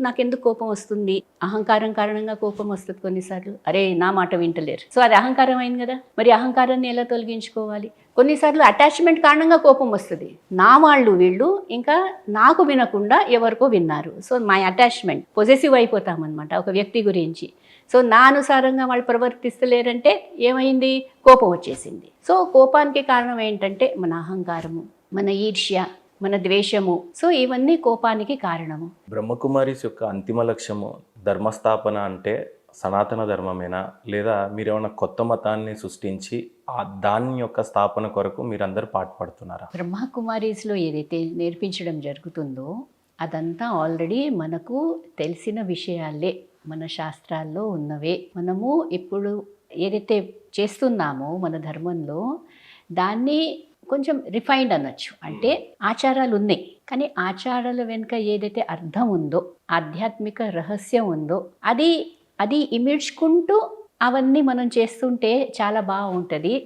నాకెందుకు కోపం వస్తుంది? అహంకారం కారణంగా కోపం వస్తుంది కొన్నిసార్లు. అరే నా మాట వింటలేరు. సో అది అహంకారం అయింది కదా? మరి అహంకారాన్ని ఎలా తొలగించుకోవాలి? కొన్నిసార్లు అటాచ్మెంట్ కారణంగా కోపం వస్తుంది. నా వాళ్ళు వీళ్ళు ఇంకా నాకు వినకుండా ఎవరికో విన్నారు. సో మై అటాచ్మెంట్ పొజెసివ్ అయిపోతామన్నమాట ఒక వ్యక్తి గురించి. సో నా అనుసారంగా వాళ్ళు ప్రవర్తిస్తలేరంటే ఏమైంది? కోపం వచ్చేసింది. సో కోపానికి కారణం ఏంటంటే మన అహంకారము మన ఈర్ష్య మన ద్వేషము. సో ఇవన్నీ కోపానికి కారణము. బ్రహ్మకుమారిస్ యొక్క అంతిమ లక్ష్యము ధర్మస్థాపన అంటే సనాతన ధర్మమేనా? లేదా మీరేమైనా కొత్త మతాన్ని సృష్టించి ఆ దాని యొక్క స్థాపన కొరకు మీరందరూ పాటుపడుతున్నారా బ్రహ్మకుమారీస్లో ఏదైతే నేర్పించడం జరుగుతుందో అదంతా ఆల్రెడీ మనకు తెలిసిన విషయాలే. మన శాస్త్రాల్లో ఉన్నవే. మనము ఇప్పుడు ఏదైతే చేస్తున్నామో మన ధర్మంలో దాన్ని కొంచెం రిఫైన్డ్ అనొచ్చు. అంటే ఆచారాలు ఉన్నాయి కానీ ఆచారాల వెనుక ఏదైతే అర్థం ఉందో ఆధ్యాత్మిక రహస్యం ఉందో అది అది ఇమిడ్చుకుంటూ అవన్నీ మనం చేస్తుంటే చాలా బాగుంటుంది.